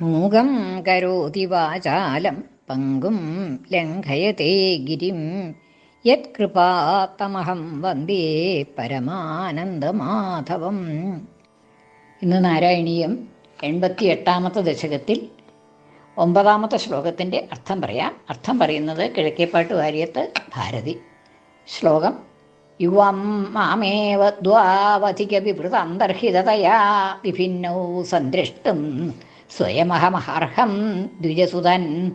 മൂകം കരോതി വാചാലം പങ്കും ലംഘയത്തെ ഗിരിം. യത്കൃപാത്തമഹം വന്ദേ പരമാനന്ദമാധവം. ഇന്ന് നാരായണീയം എൺപത്തി എട്ടാമത്തെ ദശകത്തിൽ ഒമ്പതാമത്തെ ശ്ലോകത്തിന്റെ അർത്ഥം പറയാം. അർത്ഥം പറയുന്നത് കിഴക്കേപ്പാട്ട് വാര്യത്ത് ഭാരതി. ശ്ലോകം യുവം മാമേവ ദ്വാവധിക വിവൃത അന്തർഹിതതയാ വിഭിന്നൗ സന്ദൃഷ്ടും സ്വയമഹമഹർഹം ദ്വിജസുതൻ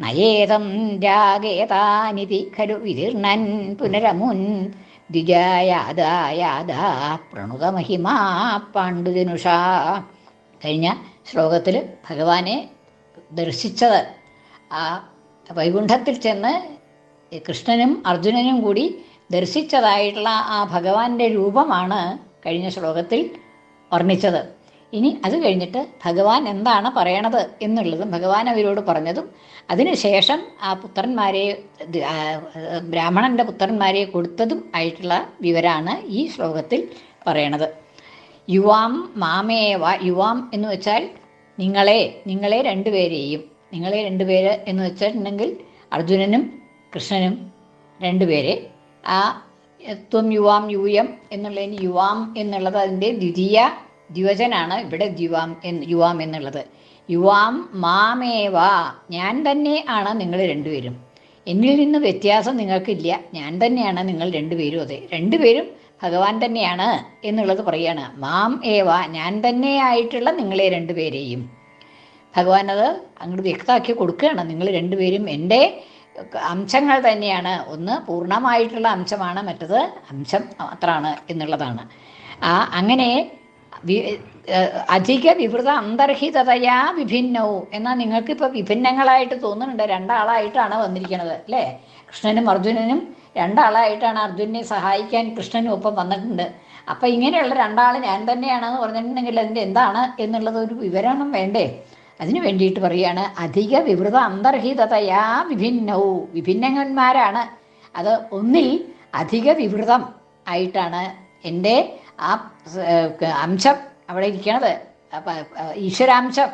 നയേതം ജാഗേതാനിതി ഖലു വിതീർണൻ പുനരമുൻ ദ്വിജായാദായാദാ പ്രണുതമഹിമാ പാണ്ഡുജനുഷ. കഴിഞ്ഞ ശ്ലോകത്തിൽ ഭഗവാനെ ദർശിച്ചത്. ആ വൈകുണ്ഠത്തിൽ ചെന്ന് കൃഷ്ണനും അർജുനനും കൂടി ദർശിച്ചതായിട്ടുള്ള ആ ഭഗവാന്റെ രൂപമാണ് കഴിഞ്ഞ ശ്ലോകത്തിൽ വർണിച്ചത്. ഇനി അത് കഴിഞ്ഞിട്ട് ഭഗവാൻ എന്താണ് പറയണത് എന്നുള്ളതും ഭഗവാൻ അവരോട് പറഞ്ഞതും അതിനുശേഷം ആ പുത്രന്മാരെ ബ്രാഹ്മണന്റെ പുത്രന്മാരെ കൊടുത്തതും ആയിട്ടുള്ള വിവരമാണ് ഈ ശ്ലോകത്തിൽ പറയണത്. യുവാം മാമേവ യുവാം എന്ന് വെച്ചാൽ നിങ്ങളെ നിങ്ങളെ രണ്ടുപേരെയും. നിങ്ങളെ രണ്ടുപേര് എന്ന് വെച്ചിട്ടുണ്ടെങ്കിൽ അർജുനനും കൃഷ്ണനും രണ്ടുപേരെ. ആ ത്വം യുവാം യൂയം എന്നുള്ളതിന് യുവാം എന്നുള്ളത് അതിന്റെ ദ്വിതീയ ദ്വിവചനാണ് ഇവിടെ ദ്യുവാം എന്ന് യുവാം എന്നുള്ളത്. യുവാം മാമേവ ഞാൻ തന്നെ ആണ് നിങ്ങൾ രണ്ടുപേരും. എന്നിൽ നിന്ന് വ്യത്യാസം നിങ്ങൾക്കില്ല ഞാൻ തന്നെയാണ് നിങ്ങൾ രണ്ടുപേരും അതെ. രണ്ടുപേരും ഭഗവാൻ തന്നെയാണ് എന്നുള്ളത് പറയാണ് മാം ഏവ ഞാൻ തന്നെയായിട്ടുള്ള നിങ്ങളെ രണ്ടുപേരെയും. ഭഗവാൻ അത് അങ്ങോട്ട് വ്യക്തമാക്കി കൊടുക്കുകയാണ്. നിങ്ങൾ രണ്ടുപേരും എന്റെ അംശങ്ങൾ തന്നെയാണ്. ഒന്ന് പൂർണമായിട്ടുള്ള അംശമാണ് മറ്റത് അംശം മാത്രമാണ് എന്നുള്ളതാണ്. ആ അങ്ങനെ അധിക വിവൃത അന്തർഹിതതയാ വിഭിന്നവും എന്നാൽ നിങ്ങൾക്കിപ്പോൾ വിഭിന്നങ്ങളായിട്ട് തോന്നുന്നുണ്ട്. രണ്ടാളായിട്ടാണ് വന്നിരിക്കുന്നത് അല്ലേ? കൃഷ്ണനും അർജുനനും രണ്ടാളായിട്ടാണ് അർജുനെ സഹായിക്കാൻ കൃഷ്ണനും ഒപ്പം വന്നിട്ടുണ്ട്. അപ്പം ഇങ്ങനെയുള്ള രണ്ടാൾ ഞാൻ തന്നെയാണെന്ന് പറഞ്ഞിട്ടുണ്ടെങ്കിൽ അതിന്റെ എന്താണ് എന്നുള്ളത് ഒരു വിവരണം വേണ്ടേ? അതിനു വേണ്ടിയിട്ട് പറയുകയാണ് അധിക വിവൃത അന്തർഹിതതയാ വിഭിന്നവും വിഭിന്നന്മാരാണ് അത് ഒന്നിൽ അധിക വിവൃതം ആയിട്ടാണ് എന്റെ ആ അംശം അവിടെ ഇരിക്കണത്. ഈശ്വരാംശം.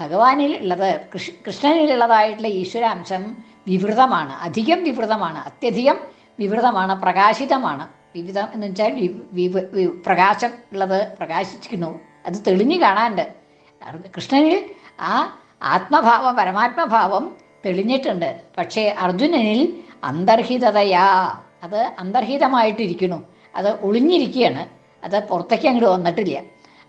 ഭഗവാനിൽ ഉള്ളത് കൃഷ്ണനിലുള്ളതായിട്ടുള്ള ഈശ്വരാംശം വിവൃതമാണ്. അധികം വിവൃതമാണ്. അത്യധികം വിവൃതമാണ്. പ്രകാശിതമാണ്. വിവിധം എന്ന് വെച്ചാൽ പ്രകാശം ഉള്ളത് പ്രകാശിക്കുന്നു അത് തെളിഞ്ഞു കാണാനുണ്ട്. കൃഷ്ണനിൽ ആ ആത്മഭാവം പരമാത്മഭാവം തെളിഞ്ഞിട്ടുണ്ട്. പക്ഷേ അർജുനനിൽ അന്തർഹിതതയാ. അത് അന്തർഹിതമായിട്ടിരിക്കുന്നു. അത് ഒളിഞ്ഞിരിക്കുകയാണ്. അത് പുറത്തേക്ക് അങ്ങോട്ട് വന്നിട്ടില്ല.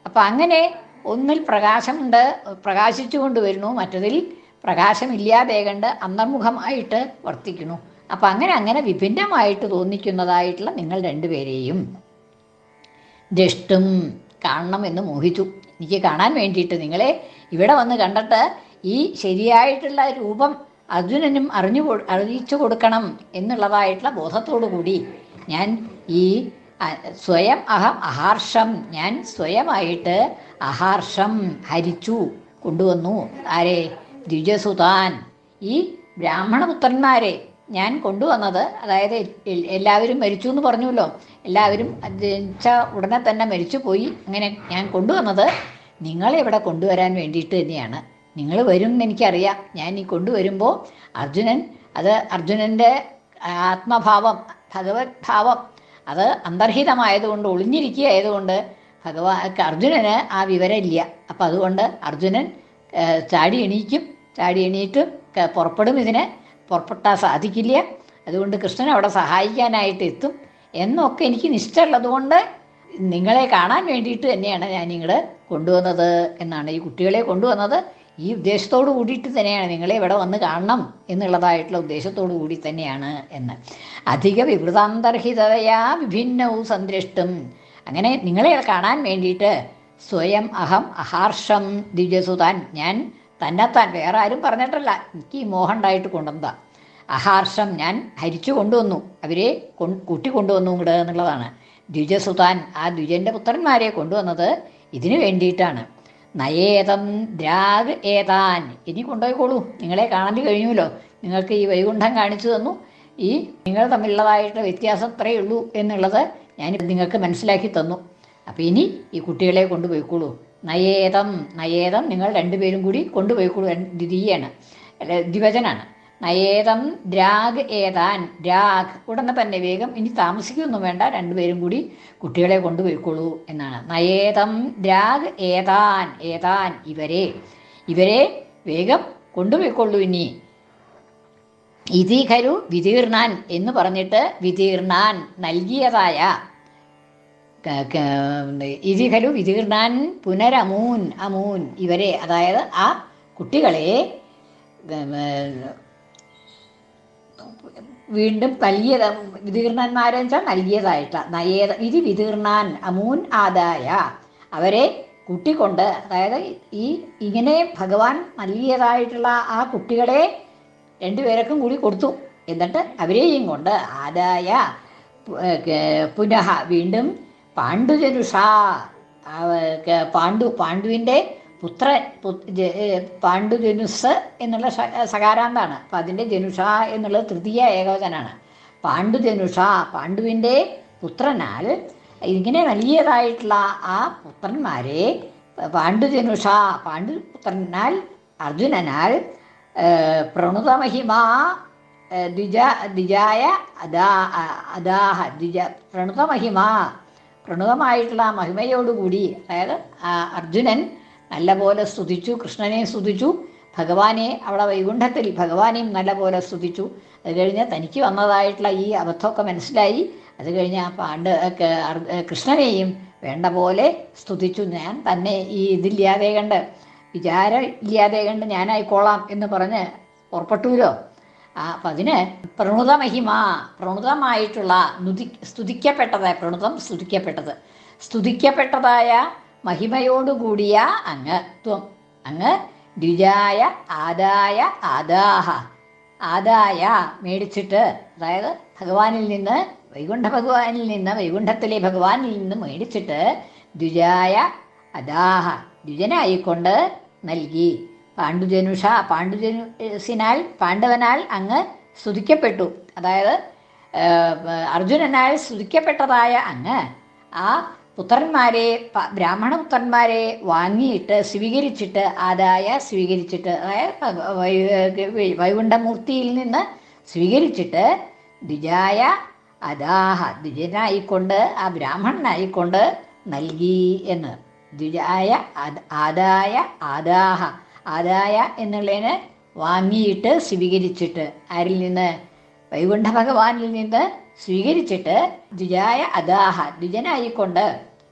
അപ്പം അങ്ങനെ ഒന്നിൽ പ്രകാശമുണ്ട് പ്രകാശിച്ചു കൊണ്ടുവരുന്നു മറ്റതിൽ പ്രകാശമില്ലാതെ കണ്ട് അന്തർമുഖമായിട്ട് വർത്തിക്കുന്നു. അപ്പം അങ്ങനെ അങ്ങനെ വിഭിന്നമായിട്ട് തോന്നിക്കുന്നതായിട്ടുള്ള നിങ്ങൾ രണ്ടുപേരെയും ദൃഷ്ടും കാണണമെന്ന് മോഹിച്ചു. എനിക്ക് കാണാൻ വേണ്ടിയിട്ട് നിങ്ങളെ ഇവിടെ വന്ന് കണ്ടിട്ട് ഈ ശരിയായിട്ടുള്ള രൂപം അർജുനനും അറിഞ്ഞു അറിയിച്ചു കൊടുക്കണം എന്നുള്ളതായിട്ടുള്ള ബോധത്തോടു കൂടി ഞാൻ ഈ സ്വയം അഹം അഹാർഷം. ഞാൻ സ്വയമായിട്ട് അഹാർഷം ഹരിച്ചു കൊണ്ടുവന്നു. ആരെ? ദ്വിജസുതാൻ. ഈ ബ്രാഹ്മണപുത്രന്മാരെ ഞാൻ കൊണ്ടുവന്നത് അതായത് എല്ലാവരും മരിച്ചു എന്ന് പറഞ്ഞല്ലോ എല്ലാവരും ജനിച്ച ഉടനെ തന്നെ മരിച്ചു പോയി അങ്ങനെ ഞാൻ കൊണ്ടുവന്നത് നിങ്ങളെ ഇവിടെ കൊണ്ടുവരാൻ വേണ്ടിയിട്ട് തന്നെയാണ്. നിങ്ങൾ വരും എന്ന് എനിക്കറിയാം. ഞാൻ ഈ കൊണ്ടുവരുമ്പോൾ അർജുനൻ അത് അർജുനന്റെ ആത്മഭാവം ഭഗവത് ഭാവം അത് അന്തർഹിതമായതുകൊണ്ട് ഒളിഞ്ഞിരിക്കുകയായതുകൊണ്ട് ഭഗവാൻ അർജുനന് ആ വിവരം ഇല്ല അപ്പം അതുകൊണ്ട് അർജുനൻ ചാടി എണീക്കും. ചാടി എണീറ്റും പുറപ്പെടും ഇതിന്. പുറപ്പെട്ടാൽ സാധിക്കില്ല. അതുകൊണ്ട് കൃഷ്ണൻ അവിടെ സഹായിക്കാനായിട്ട് എത്തും. എന്നൊക്കെ എനിക്ക് നിശ്ചയമുള്ളത് കൊണ്ട് നിങ്ങളെ കാണാൻ വേണ്ടിയിട്ട് തന്നെയാണ് ഞാൻ നിങ്ങളെ കൊണ്ടുവന്നത് എന്നാണ് ഈ കുട്ടികളെ കൊണ്ടുവന്നത്. ഈ ഉദ്ദേശത്തോടു കൂടിയിട്ട് തന്നെയാണ് നിങ്ങളെ ഇവിടെ വന്ന് കാണണം എന്നുള്ളതായിട്ടുള്ള ഉദ്ദേശത്തോടു കൂടി തന്നെയാണ് എന്ന്. അധിക വിവൃതാന്തർഹിതയാ വിഭിന്നവും സന്ദൃഷ്ടും അങ്ങനെ നിങ്ങളെ കാണാൻ വേണ്ടിയിട്ട് സ്വയം അഹം അഹാർഷം ദിവ്യസുതാൻ ഞാൻ തന്നെത്താൻ വേറെ ആരും പറഞ്ഞിട്ടല്ല. എനിക്ക് ഈ മോഹം ഉണ്ടായിട്ട് കൊണ്ടുവന്നതാ. അഹാർഷം ഞാൻ ഹരിച്ചു കൊണ്ടുവന്നു. അവരെ കൂട്ടി കൊണ്ടുവന്നു ഇങ്ങോട്ട് എന്നുള്ളതാണ്. ദ്വിജസുതാൻ ആ ദ്വിജന്റെ പുത്രന്മാരെ കൊണ്ടുവന്നത് ഇതിനു വേണ്ടിയിട്ടാണ്. നയേതം ദ്രാഗ് ഏതാൻ. ഇനി കൊണ്ടുപോയിക്കോളൂ. നിങ്ങളെ കാണാൻ കഴിഞ്ഞുല്ലോ നിങ്ങൾക്ക് ഈ വൈകുണ്ഠം കാണിച്ചു തന്നു. ഈ നിങ്ങൾ തമ്മിലുള്ളതായിട്ട് വ്യത്യാസം അത്രയേ ഉള്ളൂ എന്നുള്ളത് ഞാൻ നിങ്ങൾക്ക് മനസ്സിലാക്കി തന്നു. അപ്പോൾ ഇനി ഈ കുട്ടികളെ കൊണ്ടുപോയിക്കോളൂ. നയേതം നയേതം നിങ്ങൾ രണ്ടുപേരും കൂടി കൊണ്ടുപോയിക്കോളൂ. ദ്വിതീയാണ്. അല്ല ദ്വിവചനാണ് നയേതം രാഗ് ഏതാൻ. രാഗ്. ഉടനെ തന്നെ വേഗം ഇനി താമസിക്കൊന്നും വേണ്ട. രണ്ടുപേരും കൂടി കുട്ടികളെ കൊണ്ടുപോയിക്കോളൂ എന്നാണ്. നയേതം രാഗ് ഏതാൻ. ഏതാൻ ഇവരെ. ഇവരെ വേഗം കൊണ്ടുപോയിക്കൊള്ളൂ ഇനി. ഇതീഖരു വിതീർണാൻ എന്ന് പറഞ്ഞിട്ട് വിതീർണാൻ നൽകിയതായ ഇതി ഖരു ഇരിഖലു വിതീർണാൻ പുനരമൂൻ അമൂൻ ഇവരെ. അതായത് ആ കുട്ടികളെ വീണ്ടും നൽകിയ വിതീർണന്മാരെ വെച്ചാൽ നൽകിയതായിട്ട് നയേത ഇത് വിതീർണാൻ അമൂൻ ആദായ. അവരെ കുട്ടിക്കൊണ്ട് അതായത് ഈ ഇങ്ങനെ ഭഗവാൻ നൽകിയതായിട്ടുള്ള ആ കുട്ടികളെ രണ്ടുപേർക്കും കൂടി കൊടുത്തു. എന്നിട്ട് അവരെയും കൊണ്ട് ആദായ പുനഃ വീണ്ടും പാണ്ഡുജനുഷ പാണ്ഡു പാണ്ഡുവിന്റെ പുത്രൻ പു- ജ- ഏ, പാണ്ഡുജനുസ് എന്നുള്ള സകാരാന്താണ്. അപ്പം അതിന്റെ ജനുഷ എന്നുള്ളത് തൃതീയ ഏകവചനാണ്. പാണ്ഡുജനുഷ പാണ്ഡുവിന്റെ പുത്രനാൽ ഇങ്ങനെ വലിയതായിട്ടുള്ള ആ പുത്രന്മാരെ പാണ്ഡുജനുഷ പാണ്ഡുപുത്രനാൽ അർജുനനാൽ പ്രണുതമഹിമ ദ്വിജ ദ്വിജായ അദാ അദാഹ ദ്വിജ പ്രണുതമഹിമ പ്രണുതമായിട്ടുള്ള മഹിമയോടുകൂടി അതായത് അർജുനൻ നല്ലപോലെ സ്തുതിച്ചു കൃഷ്ണനെ സ്തുതിച്ചു ഭഗവാനെ അവിടെ വൈകുണ്ഠത്തിൽ ഭഗവാനെയും നല്ലപോലെ സ്തുതിച്ചു. അത് കഴിഞ്ഞ് തനിക്ക് വന്നതായിട്ടുള്ള ഈ അബദ്ധമൊക്കെ മനസ്സിലായി. അത് കഴിഞ്ഞ് ആ പാണ്ഡ കൃഷ്ണനെയും വേണ്ട പോലെ സ്തുതിച്ചു. ഞാൻ തന്നെ ഈ ഇതില്ലാതെ കണ്ട് വിചാരം ഇല്ലാതെ കണ്ട് ഞാനായിക്കോളാം എന്ന് പറഞ്ഞ് പുറപ്പെട്ടുല്ലോ അപ്പം അതിന് പ്രണുതമഹിമ പ്രണുതമായിട്ടുള്ള നുതി സ്തുതിക്കപ്പെട്ടത് പ്രണുതം സ്തുതിക്കപ്പെട്ടത്. സ്തുതിക്കപ്പെട്ടതായ മഹിമയോടുകൂടിയ അങ്ങ് ത്വം. അങ്ങ് ദ്വിജായ ആദായ ആദാഹ. ആദായ മേടിച്ചിട്ട് അതായത് ഭഗവാനിൽ നിന്ന് വൈകുണ്ഠ ഭഗവാനിൽ നിന്ന് വൈകുണ്ഠത്തിലെ ഭഗവാനിൽ നിന്ന് മേടിച്ചിട്ട് ദ്വിജായ അദാഹ ദ്വിജനായിക്കൊണ്ട് നൽകി. പാണ്ഡുജനുഷ പാണ്ഡുജനുസിനാൽ പാണ്ഡവനാൽ അങ്ങ് സ്തുതിക്കപ്പെട്ടു. അതായത് അർജുനനാൽ സ്തുതിക്കപ്പെട്ടതായ അങ്ങ് ആ പുത്രന്മാരെ ബ്രാഹ്മണപുത്രന്മാരെ ബ്രാഹ്മണ പുത്രന്മാരെ വാങ്ങിയിട്ട് സ്വീകരിച്ചിട്ട് ആദായ സ്വീകരിച്ചിട്ട് വൈകുണ്ഠമൂർത്തിയിൽ നിന്ന് സ്വീകരിച്ചിട്ട് ദ്വിജായ അദാഹ ദ്വിജനായിക്കൊണ്ട് ആ ബ്രാഹ്മണനായിക്കൊണ്ട് നൽകി എന്ന്. ദ്വിജായ ആദായ ആദാഹ ആദായ എന്നുള്ളതിന് വാങ്ങിയിട്ട് സ്വീകരിച്ചിട്ട് ആരിൽ നിന്ന് വൈകുണ്ഠ ഭഗവാനിൽ നിന്ന് സ്വീകരിച്ചിട്ട് ദ്വിജായ അദാഹ ദ്വിജനായിക്കൊണ്ട്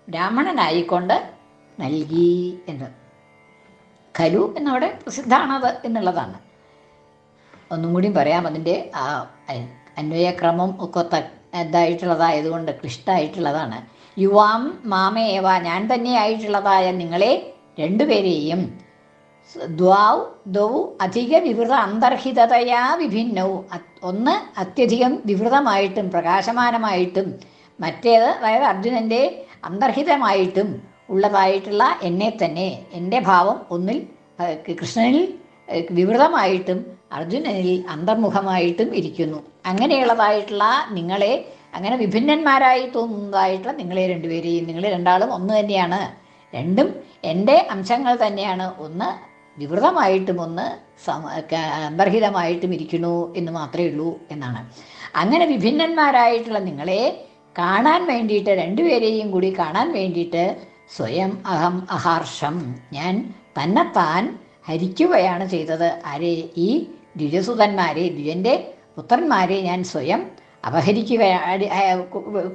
ബ്രാഹ്മണനായിക്കൊണ്ട് നൽകി എന്ന്. ഖലു എന്നവിടെ പ്രസിദ്ധമാണത് എന്നുള്ളതാണ്. ഒന്നും കൂടി പറയാം അതിന്റെ ആ അന്വയക്രമം ഒക്കെ ഇതായിട്ടുള്ളതായതുകൊണ്ട് ക്ലിഷ്ടമായിട്ടുള്ളതാണ് യുവാം മാമേവ ഞാൻ തന്നെയായിട്ടുള്ളതായ നിങ്ങളെ രണ്ടുപേരെയും ദ്വാൗ ദൗ അധിക വിവൃത അന്തർഹിതതയാ വിഭിന്നവും. ഒന്ന് അത്യധികം വിവൃതമായിട്ടും പ്രകാശമാനമായിട്ടും മറ്റേത് അതായത് അർജുനന്റെ അന്തർഹിതമായിട്ടും ഉള്ളതായിട്ടുള്ള എന്നെ തന്നെ എന്റെ ഭാവം ഒന്നിൽ കൃഷ്ണനിൽ വിവൃതമായിട്ടും അർജുനനിൽ അന്തർമുഖമായിട്ടും ഇരിക്കുന്നു. അങ്ങനെയുള്ളതായിട്ടുള്ള നിങ്ങളെ അങ്ങനെ വിഭിന്നന്മാരായി തോന്നുന്നതായിട്ടുള്ള നിങ്ങളെ രണ്ടുപേരെയും നിങ്ങൾ രണ്ടാളും ഒന്ന് തന്നെയാണ്. രണ്ടും എന്റെ അംശങ്ങൾ തന്നെയാണ്. ഒന്ന് വിവൃതമായിട്ടും ഒന്ന് അന്തർഹിതമായിട്ടും ഇരിക്കുന്നു എന്ന് മാത്രമേ ഉള്ളൂ എന്നാണ്. അങ്ങനെ വിഭിന്നന്മാരായിട്ടുള്ള നിങ്ങളെ കാണാൻ വേണ്ടിയിട്ട് രണ്ടുപേരെയും കൂടി കാണാൻ വേണ്ടിയിട്ട് സ്വയം അഹം അഹാർഷം. ഞാൻ തന്നെത്താൻ ഹരിക്കുകയാണ് ചെയ്തത്. ആരെ? ഈ ദ്വിജസുതന്മാരെ ദ്വിജന്റെ പുത്രന്മാരെ ഞാൻ സ്വയം അപഹരിക്കുക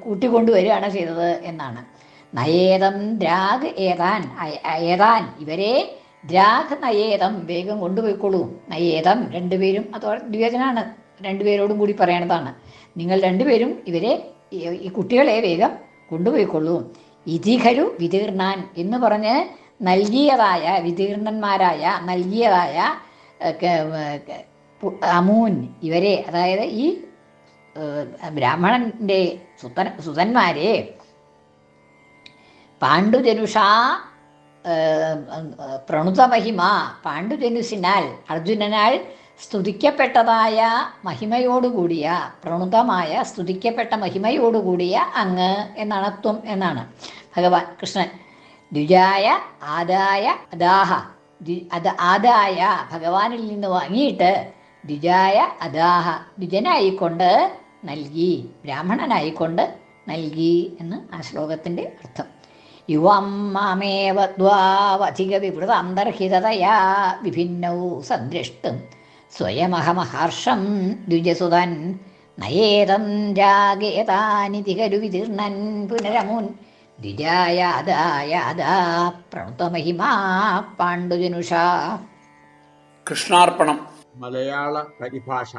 കൂട്ടിക്കൊണ്ടുവരികയാണ് ചെയ്തത് എന്നാണ്. നയേതം രാഗ് ഏതാൻ ഏതാൻ? ഇവരെ ദ്രാഗ് നയേതം വേഗം കൊണ്ടുപോയിക്കോളൂ. നയേതം രണ്ടുപേരും അത് ദ്വിവചനാണ്. രണ്ടുപേരോടും കൂടി പറയണതാണ്. നിങ്ങൾ രണ്ടുപേരും ഇവരെ ഈ- കുട്ടികളെ വേഗം കൊണ്ടുപോയിക്കൊള്ളൂ ഇതിഖരു വിതീർണാൻ എന്ന് പറഞ്ഞ് നൽകിയതായ വിതീർണന്മാരായ നൽകിയതായ അമൂൻ ഇവരെ അതായത് ഈ ബ്രാഹ്മണന്റെ സുതൻ സുതന്മാരെ പാണ്ഡുജനുഷ പ്രണുതമഹിമ പാണ്ഡുജനുസിനാൽ അർജുനനാൽ സ്തുതിക്കപ്പെട്ടതായ മഹിമയോടുകൂടിയ പ്രണുതമായ സ്തുതിക്കപ്പെട്ട മഹിമയോടുകൂടിയ അങ്ങ് എന്നാണ് ത്വം എന്നാണ്. ഭഗവാൻ കൃഷ്ണൻ ദ്വിജായ ആദായ അദാഹ അത് ആദായ ഭഗവാനിൽ നിന്ന് വാങ്ങിയിട്ട് ദ്വിജായ അദാഹ ദ്വിജനായിക്കൊണ്ട് നൽകി ബ്രാഹ്മണനായിക്കൊണ്ട് നൽകി എന്ന് ആ ശ്ലോകത്തിന്റെ അർത്ഥം. യുവം മാമേവ ദ്വാവധിക വിവൃത അന്തർഹിതതയാ വിഭിന്നൗ സദൃഷ്ടം സ്വയമഹമഹർഷം ദ്വിജസുതൻ നയേതം രാഗേതാനിതി കരു വിതീർണൻ പുനരമുൻ ദ്വിജായാദായാദാ പ്രണുതമഹിമാ പാണ്ഡുജനുഷ. കൃഷ്ണാർപ്പണം. മലയാള പരിഭാഷ.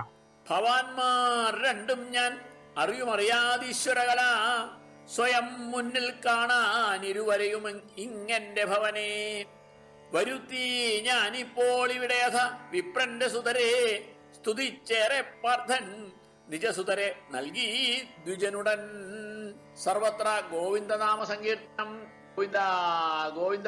ഭവാൻമാർ രണ്ടും ഞാൻ അറിയുമറിയാതീശ്വരകല. സ്വയം മുന്നിൽ കാണാൻ ഇരുവരെയും ഇങ്ങന്റെ ഭവനെ. വരുത്തി ഞാനിപ്പോൾ ഇവിടെ അഥ വിപ്രന്റെ സുതരെ സ്തുതിച്ചേറെ പാർത്ഥൻ. നിജസുതരെ നൽകി ദ്വിജനുടൻ. സർവത്ര ഗോവിന്ദനാമ സങ്കീർത്തനം ഗോവിന്ദ ഗോവിന്ദ.